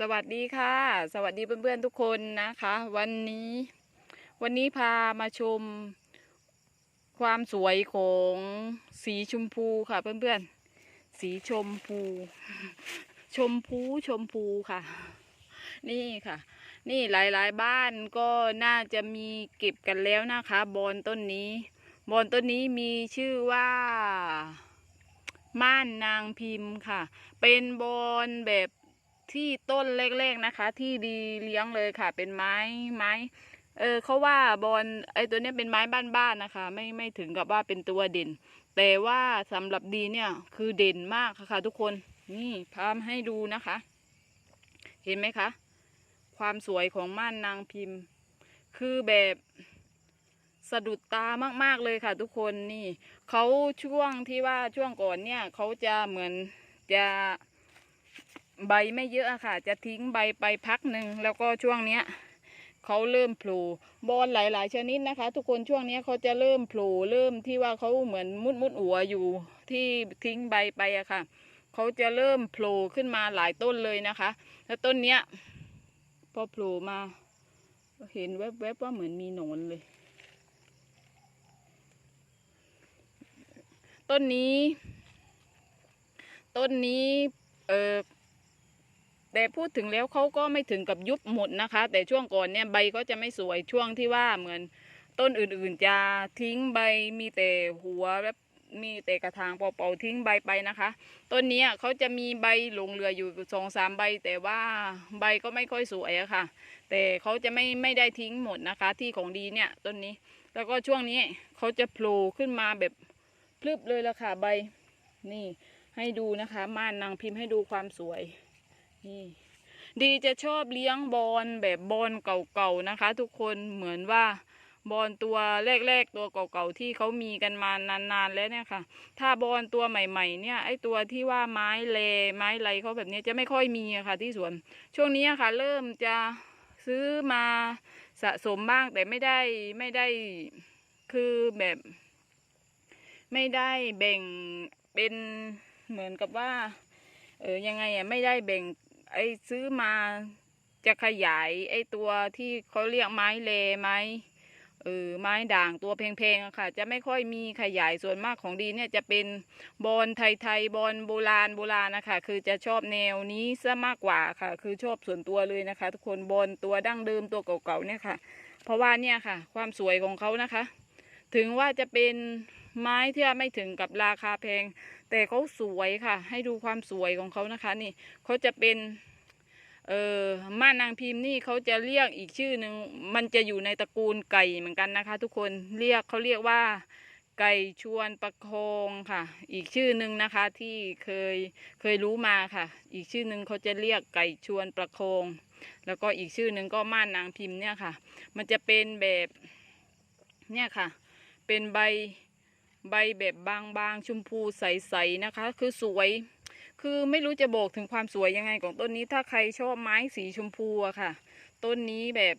สวัสดีค่ะ สวัสดีเพื่อนๆทุกคนนะคะ วันนี้วันนี้พามาชมความสวยของสีชมพูค่ะเพื่อนๆ สีชมพู ชมพูชมพูค่ะ นี่ค่ะ นี่หลายๆบ้านก็น่าจะมีเก็บกันแล้วนะคะ บอนต้นนี้ บอนต้นนี้มีชื่อว่าม่านนางพิมพ์ค่ะ เป็นบอนแบบ ที่ต้นแรกๆนะคะ ที่ดีเลี้ยงเลยค่ะ เป็นไม้ไม้ เออเขาว่าบอนไอตัวเนี้ยเป็นไม้บ้านๆนะคะ ไม่ไม่ถึงกับว่าเป็นตัวเด่น แต่ว่าสำหรับดีเนี่ยคือเด่นมากค่ะคะทุกคนนี่พามให้ดูนะคะ เห็นไหมคะ ความสวยของม่านนางพิมพ์ คือแบบสะดุดตามาก ๆ เลยค่ะทุกคนนี่เขาช่วงที่ว่าช่วงก่อนเนี่ยเขาจะเหมือนจะ ใบไม่เยอะอะค่ะ จะทิ้งใบไปพักหนึ่งแล้วก็ช่วงเนี้ยเขาเริ่มโผล่บอนหลาย ๆ ชนิดนะคะ ทุกคนช่วงเนี้ยเขาจะเริ่มโผล่เริ่มที่ว่าเขาเหมือนมุดมุดหัวอยู่ที่ทิ้งใบไปอะค่ะเขาจะเริ่มโผล่ขึ้นมาหลายต้นเลยนะคะ แล้วต้นเนี้ยพอโผล่มา เห็นแวบๆว่าเหมือนมีหนอนเลย ต้นนี้ ต้นนี้เออ แต่พูดถึงแล้วเขาก็ไม่ถึงกับยุบหมดนะคะ แต่ช่วงก่อนเนี่ยใบก็จะไม่สวยช่วงที่ว่าเหมือนต้นอื่นๆจะทิ้งใบมีแต่หัวแบบมีแต่กระถางเปล่าๆทิ้งใบไปนะคะต้นนี้เขาจะมีใบหลงเหลืออยู่สองสามใบ แต่ว่าใบก็ไม่ค่อยสวยอะค่ะ แต่เขาจะไม่ไม่ได้ทิ้งหมดนะคะ ที่ของดีเนี่ยต้นนี้ แล้วก็ช่วงนี้เขาจะโผล่ขึ้นมาแบบพลึบเลยละค่ะใบนี่ให้ดูนะคะม่านนางพิมพ์ให้ดูความสวย นี่ดีจะชอบเลี้ยงบอลแบบบอลเก่าๆนะคะ ทุกคนเหมือนว่าบอลตัวแรกๆตัวเก่าๆที่เขามีกันมานานๆแล้วเนี่ยค่ะ ถ้าบอลตัวใหม่ ๆ เนี่ยไอตัวที่ว่าไม้เลไม้ไรเขาแบบนี้จะไม่ค่อยมีค่ะ ที่สวน ช่วงนี้ค่ะ เริ่มจะซื้อมาสะสมบ้างแต่ไม่ได้ไม่ได้คือแบบ ไม่ได้แบ่งเป็นเหมือนกับว่า เออยังไงอะไม่ได้แบ่ง ไอ้ซื้อมาจะขยายไอ้ตัวที่เขาเรียกไม้เลไม้เออไม้ด่างตัวแพงๆค่ะ จะไม่ค่อยมีขยายส่วนมากของดีเนี่ยจะเป็นบอลไทยๆบอลโบราณโบราณนะคะคือจะชอบแนวนี้ซะมากกว่าค่ะ คือชอบส่วนตัวเลยนะคะ ทุกคนบอลตัวดั้งเดิมตัวเก่าๆเนี่ยค่ะ เพราะว่าเนี่ยค่ะ ความสวยของเขานะคะ ถึงว่าจะเป็นไม้ที่ไม่ถึงกับราคาแพง แต่เขาสวยค่ะ ให้ดูความสวยของเขานะคะ นี่เขาจะเป็น เอ่อม่านนางพิมพ์นี่เขาจะเรียกอีกชื่อหนึ่งมันจะอยู่ในตระกูลไก่เหมือนกันนะคะ ทุกคนเรียกเขาเรียกว่าไก่ชวนประคองค่ะ อีกชื่อหนึ่งนะคะที่เคยเคยรู้มาค่ะ อีกชื่อหนึ่งเขาจะเรียกไก่ชวนประคอง แล้วก็อีกชื่อหนึ่งก็ม่านนางพิมพ์เนี่ยค่ะ มันจะเป็นแบบเนี่ยค่ะ เป็นใบ ใบแบบบางๆชมพูใสๆนะคะ คือสวย คือไม่รู้จะบอกถึงความสวยยังไงของต้นนี้ถ้าใครชอบไม้สีชมพูอะค่ะ ต้นนี้แบบ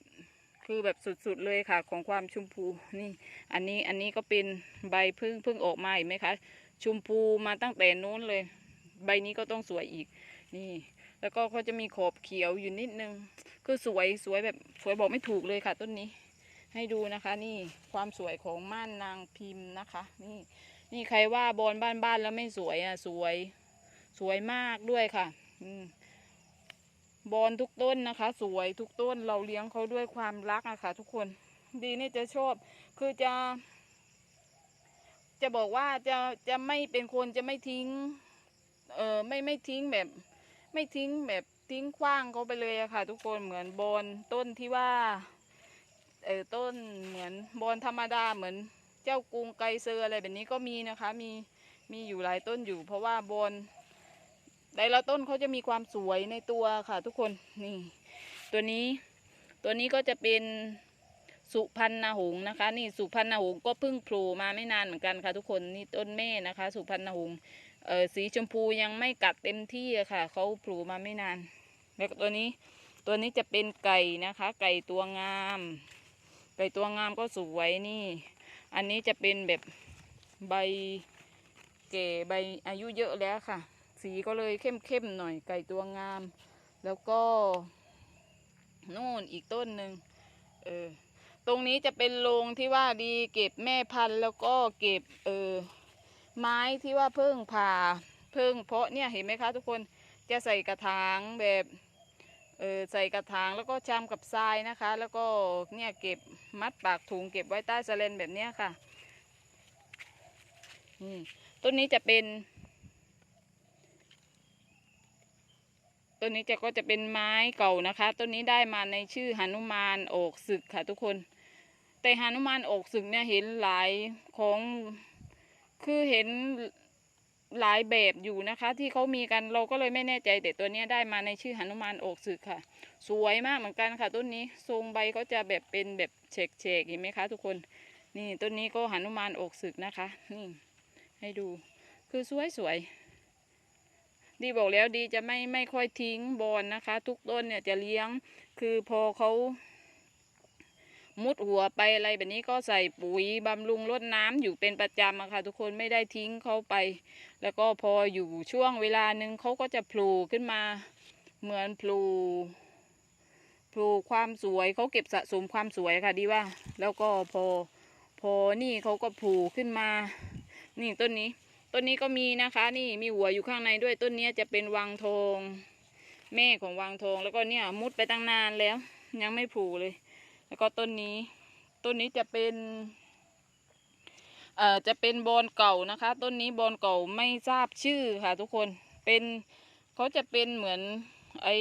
คือแบบสุดๆเลยค่ะ ของความชมพูนี่ อันนี้อันนี้ก็เป็นใบพิ่งพิ่งออกมาเห็นไหมคะชมพูมาตั้งแต่นู้นเลย ใบนี้ก็ต้องสวยอีก นี่ แล้วก็เขาจะมีขอบเขียวอยู่นิดนึง คือสวยสวยแบบสวยบอกไม่ถูกเลยค่ะ ต้นนี้ ให้ดูนะคะ นี่ความสวยของม่านนางพิมพ์นะคะ นี่นี่ใครว่าบอลบ้านๆแล้วไม่สวยอะสวย สวยมากด้วยค่ะ อืมบอลทุกต้นนะคะ สวยทุกต้นเราเลี้ยงเขาด้วยความรักอะค่ะ ทุกคนดีนี่จะชอบ คือจะ จะบอกว่าจะจะไม่เป็นคนจะไม่ทิ้ง เออไม่ไม่ทิ้งแบบ ไม่ทิ้งแบบทิ้งขว้างเขาไปเลยอะค่ะ ทุกคนเหมือนบอลต้นที่ว่า เออต้นเหมือนบอลธรรมดาเหมือนเจ้ากรุงไกเซอร์อะไรแบบนี้ก็มีนะคะ มีมีอยู่หลายต้นอยู่ เพราะว่าบอลแต่ละต้นเขาจะมีความสวยในตัวค่ะ ทุกคนนี่ ตัวนี้ตัวนี้ก็จะเป็นสุพรรณหงส์นะคะ นี่สุพรรณหงส์ก็เพิ่งโผล่มาไม่นานเหมือนกันค่ะ ทุกคนนี่ต้นแม่นะคะ สุพรรณหงส์เออสีชมพูยังไม่กัดเต็มที่อะค่ะเขาโผล่มาไม่นานแล้วตัวนี้ตัวนี้จะเป็นไก่นะคะ ไก่ตัวงาม ไก่ตัวงามก็สวยนี่ อันนี้จะเป็นแบบใบเก๋ใบอายุเยอะแล้วค่ะ สีก็เลยเข้มๆหน่อยไก่ตัวงาม แล้วก็นู่นอีกต้นหนึ่งเออตรงนี้จะเป็นโรงที่ว่าดีเก็บแม่พันธุ์แล้วก็เก็บเออไม้ที่ว่าเพิ่งผ่าเพิ่งเพาะเนี่ยเห็นไหมคะทุกคนจะใส่กระถางแบบ ออใส่กระถางแล้วก็ชามกับทรายนะคะ แล้วก็เนี่ยเก็บมัดปากถุงเก็บไว้ใต้สแลนแบบเนี้ยค่ะนี่ต้นนี้จะเป็นต้นนี้จะก็จะเป็นไม้เก่านะคะต้นนี้ได้มาในชื่อหนุมานโอกศึกค่ะทุกคน แต่หนุมานโอกศึกเนี่ยเห็นหลายของคือเห็น หลายแบบอยู่นะคะ ที่เขามีกันเราก็เลยไม่แน่ใจแต่ตัวนี้ได้มาในชื่อหนุมานโอกศึกค่ะ สวยมากเหมือนกันค่ะ ต้นนี้ทรงใบเขาจะแบบเป็นแบบเฉกเฉกเห็นไหมคะ ทุกคนนี่ต้นนี้ก็หนุมานโอกศึกนะคะนี่ให้ดูคือสวยสวยดีบอกแล้วดีจะไม่ไม่ค่อยทิ้งบอลนะคะ ทุกต้นเนี่ยจะเลี้ยงคือพอเขา มุดหัวไปอะไรแบบนี้ก็ใส่ปุ๋ยบำรุงรดน้ำอยู่เป็นประจำอะค่ะ ทุกคนไม่ได้ทิ้งเขาไป แล้วก็พออยู่ช่วงเวลาหนึ่งเขาก็จะโผล่ขึ้นมาเหมือนโผล่โผล่ความสวยเขาเก็บสะสมความสวยค่ะดีว่า แล้วก็พอพอนี่เขาก็ผล่ขึ้นมา นี่ต้นนี้ ต้นนี้ก็มีนะคะ นี่มีหัวอยู่ข้างในด้วยต้นนี้จะเป็นวังทอง แม่ของวังทองแล้วก็เนี่ยมุดไปตั้งนานแล้ว ยังไม่ผูเลย แล้วก็ต้นนี้ ต้นนี้จะเป็นเอ่อจะเป็นบอนเก่านะคะ ต้นนี้บอนเก่าไม่ทราบชื่อค่ะทุกคนเป็นเขาจะเป็นเหมือนไอ้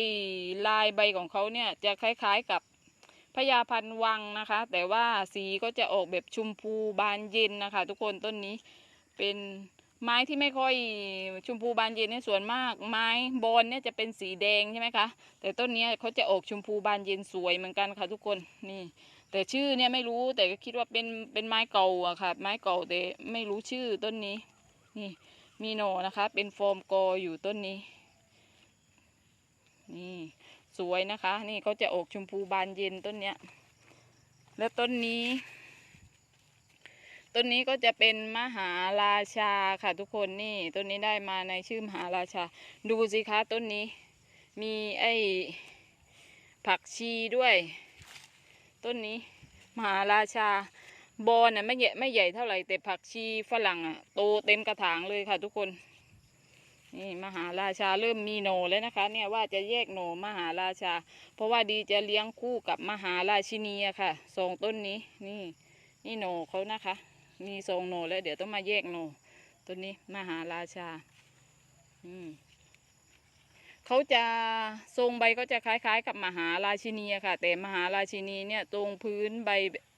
ลายใบของเขาเนี่ยจะคล้ายๆกับพญาพันวังนะคะ แต่ว่าสีก็จะออกแบบชมพูบานเย็นนะคะ ทุกคนต้นนี้เป็น ไม้ที่ไม่ค่อยชมพูบานเย็นเนี่ยส่วนมาก ไม้บอนเนี่ยจะเป็นสีแดงใช่ไหมคะ แต่ต้นนี้เขาจะออกชมพูบานเย็นสวยเหมือนกันค่ะทุกคนนี่ แต่ชื่อเนี่ยไม่รู้แต่ก็คิดว่าเป็นเป็นไม้เก่าอะค่ะ ไม้เก่าแต่ไม่รู้ชื่อต้นนี้ นี่มีหน่อนะคะ เป็นฟอร์มกออยู่ต้นนี้ นี่สวยนะคะ นี่เขาจะออกชมพูบานเย็นต้นเนี้ย แล้วต้นนี้ ต้นนี้ก็จะเป็นมหาราชาค่ะทุกคนนี่ต้นนี้ได้มาในชื่อมหาราชา ดูสิคะต้นนี้ มีไอ้ผักชีด้วย ต้นนี้ มหาราชา บอนน่ะไม่ใหญ่ไม่ใหญ่เท่าไหร่แต่ผักชีฝรั่งอะโตเต็มกระถางเลยค่ะทุกคน นี่มหาราชาเริ่มมีโหนแล้วนะคะ เนี่ยว่าจะแยกโหนมหาราชา เพราะว่าดีจะเลี้ยงคู่กับมหาราชินีอะค่ะสองต้นนี้นี่ นี่โหนเขานะคะ มีทรงโหนแล้วเดี๋ยวต้องมาแยกโหนต้นนี้มหาราชา อืมเขาจะทรงใบก็จะคล้าย ๆ กับมหาราชินีอะค่ะ แต่มหาราชินีเนี่ยตรงพื้นใบ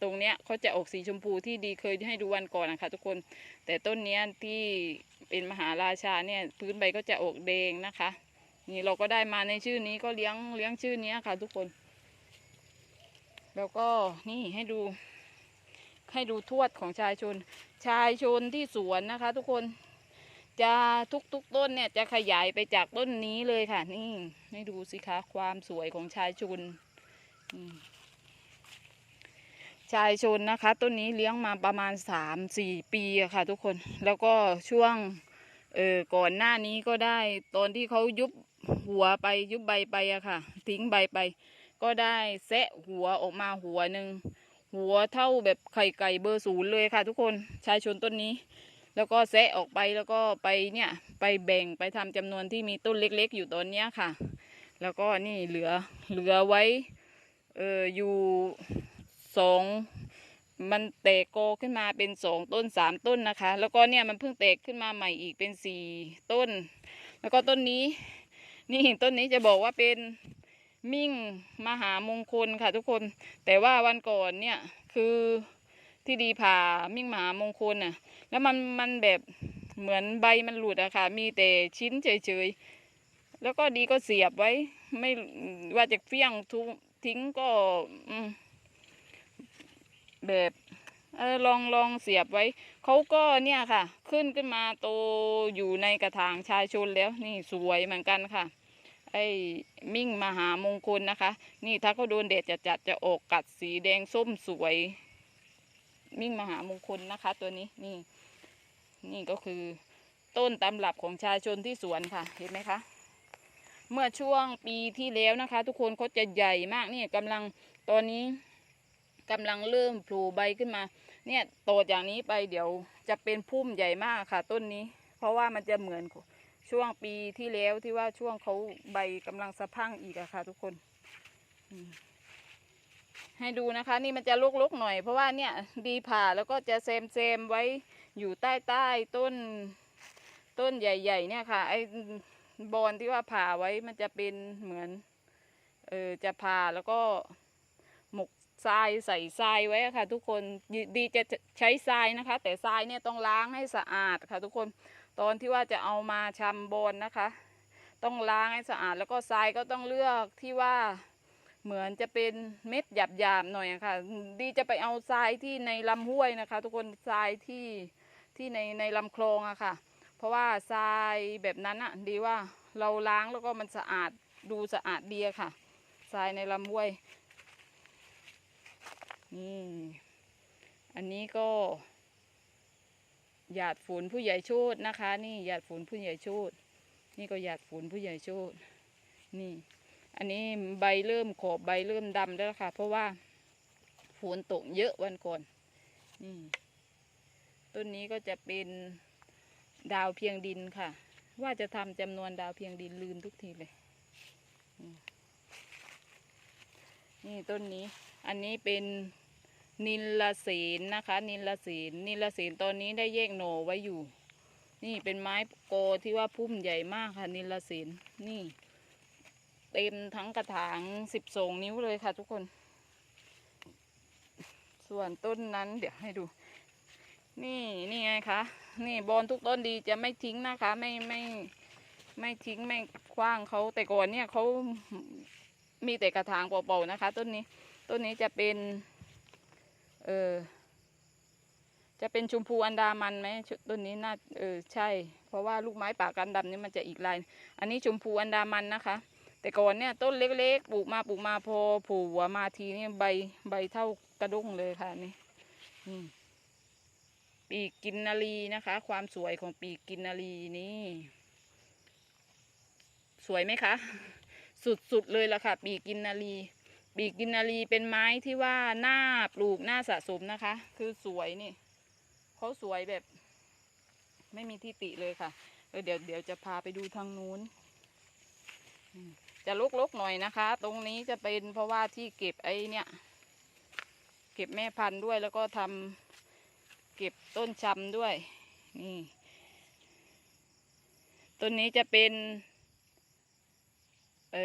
ตรงเนี้ยเขาจะออกสีชมพูที่ดีเคยให้ดูวันก่อนนะคะทุกคน แต่ต้นเนี้ยที่เป็นมหาราชาเนี่ยพื้นใบก็จะออกแดงนะคะ นี่เราก็ได้มาในชื่อนี้ก็เลี้ยงเลี้ยงชื่อนี้ค่ะ ทุกคน แล้วก็นี่ให้ดู ให้ดูทวดของชายชน ชายชนที่สวนนะคะ ทุกคนจะทุกทุกๆต้นเนี่ยจะขยายไปจากต้นนี้เลยค่ะ นี่ให้ดูสิคะความสวยของชายชนชายชนนะคะ ต้นนี้เลี้ยงมาประมาณสามสี่ปีอะค่ะ ทุกคนแล้วก็ช่วงเออก่อนหน้านี้ก็ได้ตอนที่เขายุบหัวไปยุบใบไปอะค่ะ ทิ้งใบไป ก็ได้แซะหัวออกมาหัวหนึ่ง หัวเท่าแบบไข่ไก่เบอร์ศูนย์เลยค่ะ ทุกคนชายชนต้นนี้ แล้วก็แซะออกไปแล้วก็ไปเนี่ยไปแบ่งไปทำจำนวนที่มีต้นเล็กๆ อยู่ตอนเนี้ยค่ะ แล้วก็นี่เหลือเหลือไว้เอออยู่สองมันแตกโกขึ้นมาเป็นสองต้นสามต้นนะคะ แล้วก็เนี่ยมันเพิ่งแตกขึ้นมาใหม่อีกเป็นสี่ต้น แล้วก็ต้นนี้ นี่ต้นนี้จะบอกว่าเป็น มิ่งมหามงคลค่ะทุกคน แต่ว่าวันก่อนเนี่ยคือที่ดีผ่ามิ่งมหามงคลน่ะ แล้วมันมันแบบเหมือนใบมันหลุดอะค่ะ มีแต่ชิ้นเฉยๆ แล้วก็ดีก็เสียบไว้ ไม่ว่าจะเฟี้ยงทุทิ้งก็แบบเออลองลองเสียบไว้ เขาก็เนี่ยค่ะ ขึ้นขึ้นมาโตอยู่ในกระถางชายชนแล้วนี่สวยเหมือนกันค่ะ ไอ้มิ่งมหามงคลนะคะ นี่ถ้าเขาโดนแดดจัดๆจะออกกัดสีแดงส้มสวย มิ่งมหามงคลนะคะ ตัวนี้นี่ นี่ก็คือต้นตำรับของชายชนที่สวนค่ะ เห็นไหมคะเมื่อช่วงปีที่แล้วนะคะ ทุกคนเขาจะใหญ่มากเนี่ยกำลังตอนนี้กำลังเริ่มผล่ใบขึ้นมา เนี่ยโตจากนี้ไปเดี๋ยวจะเป็นพุ่มใหญ่มากค่ะ ต้นนี้ เพราะว่ามันจะเหมือน ช่วงปีที่แล้วที่ว่าช่วงเขาใบกำลังสะพั่งอีกอะค่ะ ทุกคน ให้ดูนะคะ นี่มันจะลกๆหน่อย เพราะว่าเนี่ยดีผ่าแล้วก็จะเซมเซมไว้อยู่ใต้ใต้ต้นต้นใหญ่ ๆ เนี่ยค่ะ ไอ้บอนที่ว่าผ่าไว้มันจะเป็นเหมือน เออจะผ่าแล้วก็หมกทรายใส่ทรายไว้ค่ะ ทุกคนดีจะใช้ทรายนะคะ แต่ทรายเนี่ยต้องล้างให้สะอาดค่ะ ทุกคน ตอนที่ว่าจะเอามาชำบนนะคะ ต้องล้างให้สะอาดแล้วก็ทรายก็ต้องเลือกที่ว่าเหมือนจะเป็นเม็ดหยาบๆหน่อยะค่ะ ดีจะไปเอาทรายที่ในลำห้วยนะคะ ทุกคนทรายที่ที่ในในลำคลองอะค่ะ เพราะว่าทรายแบบนั้นอะดีว่าเราล้างแล้วก็มันสะอาดดูสะอาดดีอะค่ะทรายในลำห้วยนี่อันนี้ก็ หยาดฝนผู้ใหญ่โชดนะคะ นี่หยาดฝนผู้ใหญ่โชดนี่ก็หยาดฝนผู้ใหญ่โชดนี่ อันนี้ใบเริ่มขอบใบเริ่มดำแล้วค่ะ เพราะว่าฝนตกเยอะวันก่อนนี่ต้นนี้ก็จะเป็นดาวเพียงดินค่ะ ว่าจะทำจำนวนดาวเพียงดินลืมทุกทีเลย นี่ต้นนี้ อันนี้เป็น นิลเสนนะคะ นิลเสนนิลเสนตอนนี้ได้แยกโหนไว้อยู่ นี่เป็นไม้โกที่ว่าพุ่มใหญ่มากค่ะ นิลเสนนี่ เต็มทั้งกระถางสิบสองนิ้วเลยค่ะ ทุกคน ส่วนต้นนั้นเดี๋ยวให้ดู นี่นี่ไงคะนี่บอลทุกต้นดีจะไม่ทิ้งนะคะ ไม่ไม่ไม่ทิ้งไม่คว้างเขาแต่ก่อนเนี่ยเขามีแต่กระถางเปล่าๆนะคะ ต้นนี้ต้นนี้จะเป็น เออ จะเป็นชมพูอันดามันไหมชุต้นนี้น่าเออใช่ เพราะว่าลูกไม้ป่ากันดำนี่มันจะอีกลาย อันนี้ชมพูอันดามันนะคะ แต่ก่อนเนี่ยต้นเล็กๆปลูกมาปลูกมาพอผูหัวมาทีนี่ใบใบเท่ากระด้งเลยค่ะนี่นี่ปีกกินนารีนะคะ ความสวยของปีกกินนารีนี่ สวยไหมคะ สุดๆเลยล่ะค่ะ ปีกกินนารี ปีกินนารีเป็นไม้ที่ว่าหน้าปลูกหน้าสะสมนะคะ คือสวยนี่เขาสวยแบบ ไม่มีที่ติเลยค่ะเออเดี๋ยวเดี๋ยวจะพาไปดูทางนู้น จะลกๆหน่อยนะคะ ตรงนี้จะเป็นเพราะว่าที่เก็บไอ้เนี่ย เก็บแม่พันธุ์ด้วยแล้วก็ทำเก็บต้นชำด้วย นี่ ต้นนี้จะเป็น เอ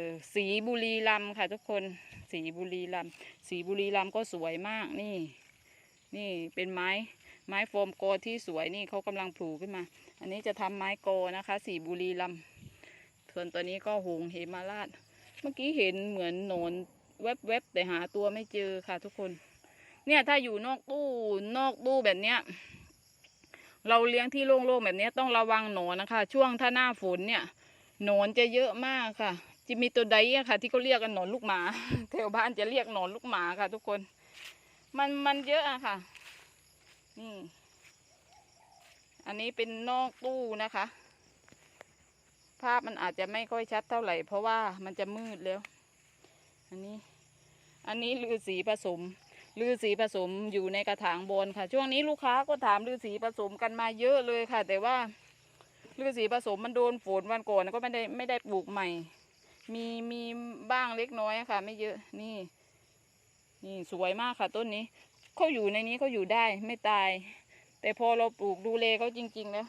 อสีบุรีลำค่ะทุกคน สีบุรีลำสีบุรีลำก็สวยมากนี่ นี่เป็นไม้ไม้โฟมโกที่สวยนี่เขากำลังปลูกขึ้นมา อันนี้จะทำไม้โกนะคะ สีบุรีลำส่วนตัวนี้ก็หงเหมาราช เมื่อกี้เห็นเหมือนโหนนแวบๆแต่หาตัวไม่เจอค่ะทุกคน เนี่ยถ้าอยู่นอกตู้นอกตู้แบบเนี้ยเราเลี้ยงที่โล่งๆแบบนี้ต้องระวังหนอนนะคะ ช่วงถ้าหน้าฝนเนี่ย หนอนจะเยอะมากค่ะ จะมีตัวใดอะค่ะ ที่เขาเรียกกันหนอนลูกหมาแถวบ้านจะเรียกหนอนลูกหมาค่ะ ทุกคน มันมันเยอะอะค่ะนี่อันนี้เป็นนอกตู้นะคะ ภาพมันอาจจะไม่ค่อยชัดเท่าไหร่ เพราะว่ามันจะมืดแล้ว อันนี้ อันนี้ลือสีผสมลือสีผสมอยู่ในกระถางบนค่ะ ช่วงนี้ลูกค้าก็ถามลือสีผสมกันมาเยอะเลยค่ะ แต่ว่า ลือสีผสมมันโดนฝนวันก่อนก็ไม่ได้ไม่ได้ปลูกใหม่ มีมีบ้างเล็กน้อยค่ะ ไม่เยอะนี่ นี่สวยมากค่ะ ต้นนี้เขาอยู่ในนี้เขาอยู่ได้ไม่ตาย แต่พอเราปลูกดูแลเขาจริง ๆ แล้ว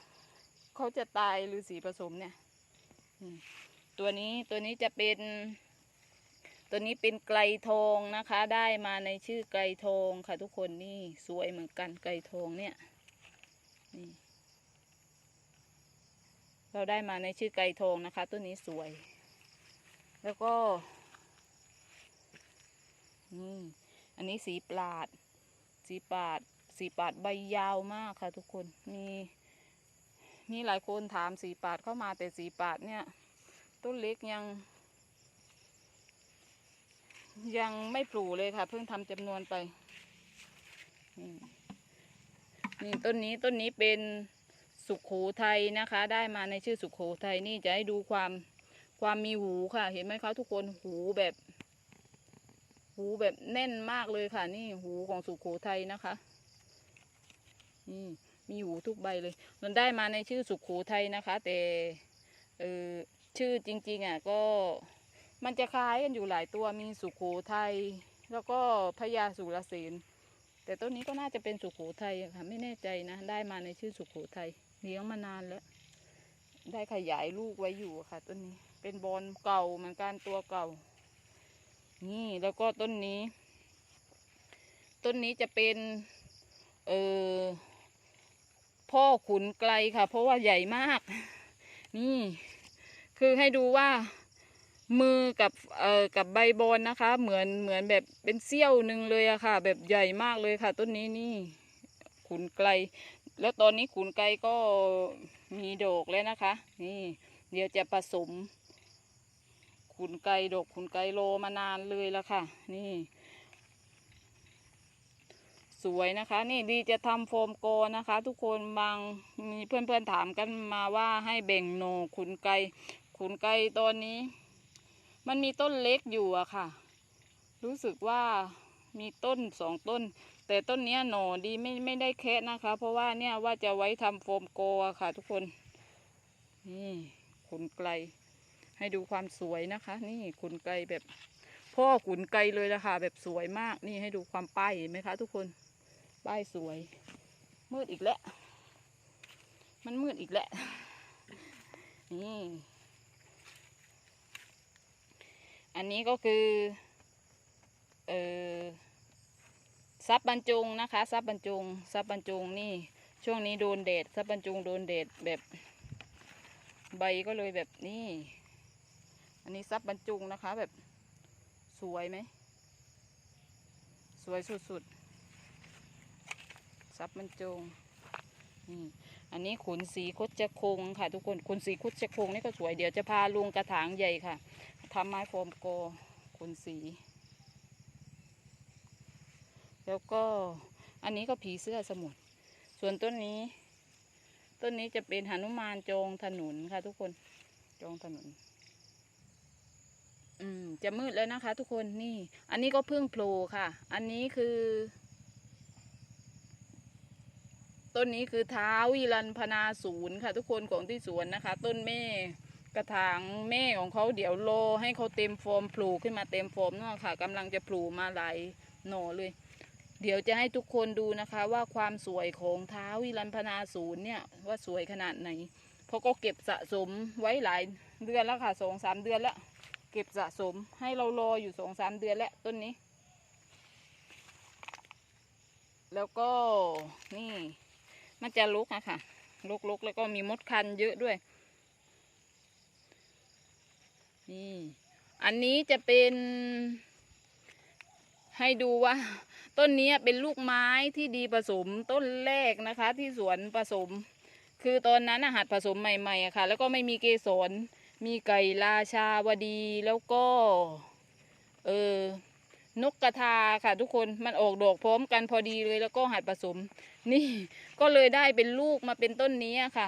เขาจะตายลือสีผสมเนี่ยตัวนี้ตัวนี้จะเป็น ตัวนี้เป็นไกลทองนะคะ ได้มาในชื่อไกลทองค่ะทุกคนนี่สวยเหมือนกันไกลทองเนี่ยนี่ เราได้มาในชื่อไก่ทองนะคะ ต้นนี้สวย แล้วก็นี่อันนี้สีปราด สีปราด สีปราดใบยาวมากค่ะทุกคน มี มีหลายคนถามสีปราดเข้ามาแต่สีปราดเนี่ย ต้นเล็กยัง ยังไม่ปลูกเลยค่ะ เพิ่งทำจำนวนไป นี่ต้นนี้ต้นนี้เป็น สุขโขทัยนะคะ ได้มาในชื่อสุขโขทัยนี่จะให้ดูความความมีหูค่ะ เห็นไหมคะทุกคนหูแบบ หูแบบแน่นมากเลยค่ะ นี่หูของสุขโขทัยนะคะนี่มีหูทุกใบเลย มันได้มาในชื่อสุขโขทัยนะคะ แต่เออชื่อจริงๆอะก็มันจะคล้ายกันอยู่หลายตัวมีสุขโขทัยแล้วก็พญาสุรเสนแต่ต้นนี้ก็น่าจะเป็นสุขโขทัยค่ะ ไม่แน่ใจนะ ได้มาในชื่อสุขโขทัย เลี้ยงมานานแล้ว ได้ขยายลูกไว้อยู่ค่ะต้นนี้ เป็นบอลเก่าเหมือนกันตัวเก่า นี่แล้วก็ต้นนี้ ต้นนี้จะเป็นเออพ่อขุนไกลค่ะ เพราะว่าใหญ่มาก นี่ คือให้ดูว่ามือกับเอ่อกับใบบอลนะคะ เหมือนเหมือนแบบเป็นเสี้ยวหนึ่งเลยอะค่ะ แบบใหญ่มากเลยค่ะ ต้นนี้นี่ขุนไกล แล้วตอนนี้ขุนไกลก็มีดอกแล้วนะคะ นี่ เดี๋ยวจะผสม ขุนไก่ดอกขุนไก่โลมานานเลยแล้วค่ะ นี่ สวยนะคะ นี่ดีจะทำโฟมโกนะคะ ทุกคนบางมีเพื่อนๆถามกันมาว่าให้แบ่งโนขุนไก่ขุนไก่ตอนนี้ มันมีต้นเล็กอยู่อะค่ะ รู้สึกว่ามีต้นสองต้น แต่ต้นเนี้ยหน่อดีไม่ไม่ได้แคะนะคะ เพราะว่าเนี่ยว่าจะไว้ทำโฟมโกะค่ะ ทุกคน นี่ขุนไกล ให้ดูความสวยนะคะ นี่ขุนไกลแบบ พ่อขุนไกลเลยละค่ะ แบบสวยมากนี่ให้ดูความป้ายเห็นไหมคะ ทุกคนป้ายสวย มืดอีกแล้วมันมืดอีกแล้วนี่อันนี้ก็คือ เออ ซับบรรจงนะคะ ซับบรรจงซับบรรจงนี่ ช่วงนี้โดนแดดซับบรรจงโดนแดดแบบใบก็เลยแบบนี้ อันนี้ซับบรรจุงนะคะ แบบสวยไหม สวยสุดๆ ซับบรรจงนี่อันนี้ขุนสีคดจะคงค่ะทุกคนขุนสีคดจะคงนี่ก็สวยเดี๋ยวจะพาลุงกระถางใหญ่ค่ะทำไม้โฟมโกขุนสี แล้วก็อันนี้ก็ผีเสื้อสมุทรส่วนต้นนี้ ต้นนี้จะเป็นหนุมานจองถนนค่ะ ทุกคนจองถนน อืม จะมืดแล้วนะคะ ทุกคนนี่ อันนี้ก็เพิ่งโผล่ค่ะ อันนี้คือ ต้นนี้คือเท้าวิรันพนาศูนย์ค่ะ ทุกคนของที่สวนนะคะ ต้นแม่กระถางแม่ของเขาเดี๋ยวโลให้เขาเต็มโฟมโผล่ขึ้นมาเต็มโฟมเนาะค่ะกำลังจะโผล่มาหลายหน่อเลย เดี๋ยวจะให้ทุกคนดูนะคะว่าความสวยของเท้าวิรันพนาศูนย์เนี่ยว่าสวยขนาดไหน เพราะก็เก็บสะสมไว้หลายเดือนแล้วค่ะสองสามเดือนแล้วเก็บสะสมให้เรารออยู่สองสามเดือนแล้วต้นนี้ แล้วก็นี่มันจะลุกอะค่ะลุกลุกแล้วก็มีมดคันเยอะด้วย นี่ อันนี้จะเป็น ให้ดูว่า ต้นนี้เป็นลูกไม้ที่ดีผสมต้นแรกนะคะ ที่สวนผสม คือตอนนั้นอาหัดผสมใหม่ๆค่ะ แล้วก็ไม่มีเกสรมีไก่ราชาวดีแล้วก็เออนกกระทาค่ะทุกคนมันออกดอกพร้อมกันพอดีเลยแล้วก็หัดผสม นี่ก็เลยได้เป็นลูกมาเป็นต้นนี้ค่ะ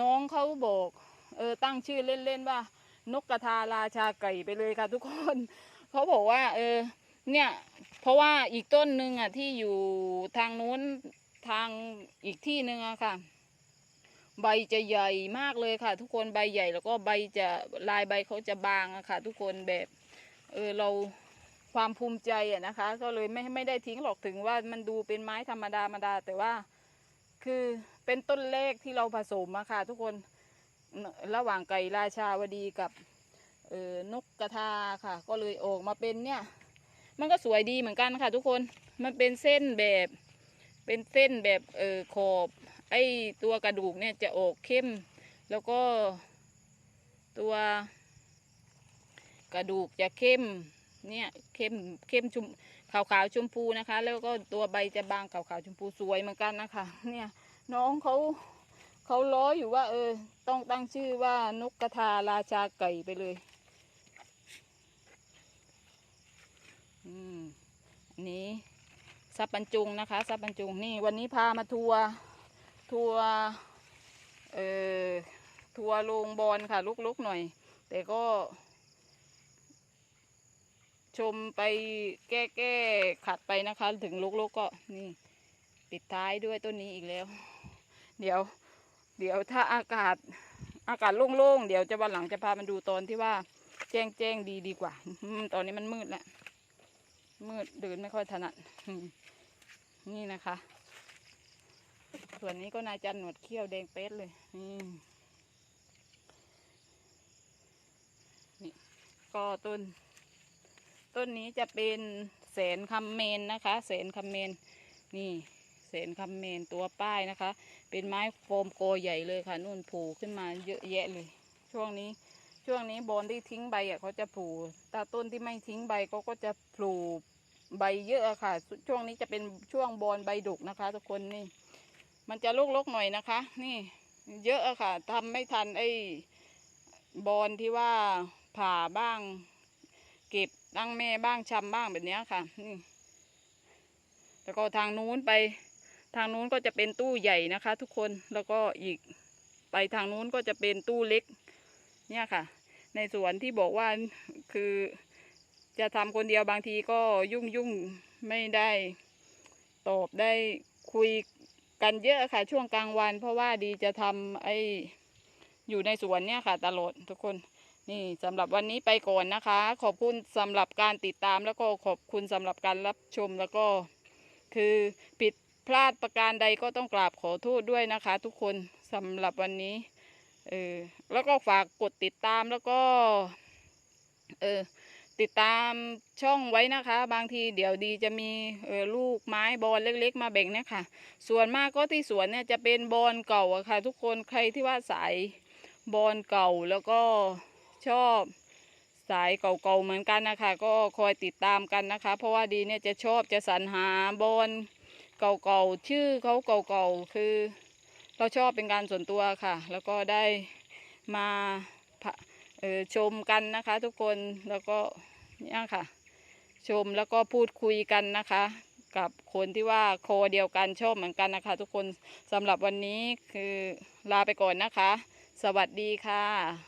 น้องเขาบอกเออตั้งชื่อเล่นๆว่า นกกระทาราชาไก่ไปเลยค่ะ ทุกคนเขาบอกว่า เออเนี่ย ราะว่าอีกต้นหนึ่งอะที่อยู่ทางนู้นทางอีกที่หนึ่งอะค่ะ ใบจะใหญ่มากเลยค่ะ ทุกคนใบใหญ่แล้วก็ใบจะลายใบเขาจะบางอะค่ะ ทุกคนแบบเออเราความภูมิใจอะนะคะ ก็เลยไม่ไม่ได้ทิ้งหรอกถึงว่ามันดูเป็นไม้ธรรมดาธรรมดา แต่ว่าคือเป็นต้นเลขที่เราผสมอะค่ะ ทุกคนระหว่างไก่ราชาวดีกับเออนกกระทาค่ะ ก็เลยออกมาเป็นเนี่ย มันก็สวยดีเหมือนกันค่ะทุกคน มันเป็นเส้นแบบ เป็นเส้นแบบเออขอบ ไอ้ตัวกระดูกเนี่ยจะออกเข้ม แล้วก็ตัวกระดูกจะเข้ม เนี่ยเข้มเข้มชุมขาวขาวชมพูนะคะ แล้วก็ตัวใบจะบางขาวขาวชมพูสวยเหมือนกันนะคะ เนี่ยน้องเขาเขาล้ออยู่ว่า เออ ต้องตั้งชื่อว่านกกระทาราชาไก่ไปเลย อืมอันนี้ซับบรรจุงนะคะซับบรรจุงนี่วันนี้พามาทัวร์ทัวร์เอ่อทัวร์โรงบอลค่ะลุกๆหน่อย แต่ก็ ชมไปแก้แก้ขัดไปนะคะ ถึงลุกๆกก็นี่ ปิดท้ายด้วยต้นนี้อีกแล้ว เดี๋ยว เดี๋ยวถ้าอากาศอากาศโล่งๆ เดี๋ยวจะวันหลังจะพามาดูตอนที่ว่าแจ้งแจ้งดีดีกว่า ตอนนี้มันมืดแล้ว มืดเดินไม่ค่อยถนัดนี่นะคะ ส่วนนี้ก็นายจันหนวดเขี้ยวแดงเป๊ดเลยนี่นี่ก็ต้น ต้นนี้จะเป็นแสนคำเมนนะคะ แสนคำเมน นี่แสนคำเมนตัวป้ายนะคะ เป็นไม้โฟมโกใหญ่เลยค่ะ นู่นผูขึ้นมาเยอะแยะเลย ช่วงนี้ ช่วงนี้บอนที่ทิ้งใบอะเขาจะผูตาต้นที่ไม่ทิ้งใบก็ก็จะปลูใบเยอะค่ะ ช่วงนี้จะเป็นช่วงบอนใบดุกนะคะ ทุกคนนี่ มันจะลกๆหน่อยนะคะ นี่ เยอะค่ะทำไม่ทันไอ้บอนที่ว่าผ่าบ้าง เก็บตั้งแม่บ้างชำบ้างแบบนี้ค่ะ นี่ แล้วก็ทางนู้นไป ทางนู้นก็จะเป็นตู้ใหญ่นะคะ ทุกคนแล้วก็อีกไปทางนู้นก็จะเป็นตู้เล็ก เนี่ยค่ะ ในสวนที่บอกว่าคือจะทำคนเดียวบางทีก็ยุ่งยุ่งไม่ได้ตอบได้คุยกันเยอะค่ะช่วงกลางวัน เพราะว่าดีจะทำไอ้อยู่ในสวนเนี่ยค่ะตลอดทุกคนนี่สำหรับวันนี้ไปก่อนนะคะ ขอบคุณสำหรับการติดตามแล้วก็ขอบคุณสำหรับการรับชมแล้วก็ คือผิดพลาดประการใดก็ต้องกราบขอโทษด้วยนะคะ ทุกคนสำหรับวันนี้ เออแล้วก็ฝากกดติดตามแล้วก็ เออติดตามช่องไว้นะคะ บางทีเดี๋ยวดีจะมีออลูกไม้บอลเล็ก ๆ มาแบ่งเนี่ยค่ะ ส่วนมากก็ที่สวนเนี่ยจะเป็นบอลเก่าอะค่ะ ทุกคนใครที่ว่าสายบอลเก่าแล้วก็ชอบสายเก่าๆเหมือนกันนะคะ ก็คอยติดตามกันนะคะ เพราะว่าดีเนี่ยจะชอบจะสรรหาบอลเก่าๆชื่อเขาเก่าๆคือ เราชอบเป็นการส่วนตัวค่ะ แล้วก็ได้มาชมกันนะคะ ทุกคนแล้วก็เนี่ยค่ะ ชมแล้วก็พูดคุยกันนะคะ กับคนที่ว่าโคเดียวกันชอบเหมือนกันนะคะ ทุกคนสำหรับวันนี้คือลาไปก่อนนะคะ สวัสดีค่ะ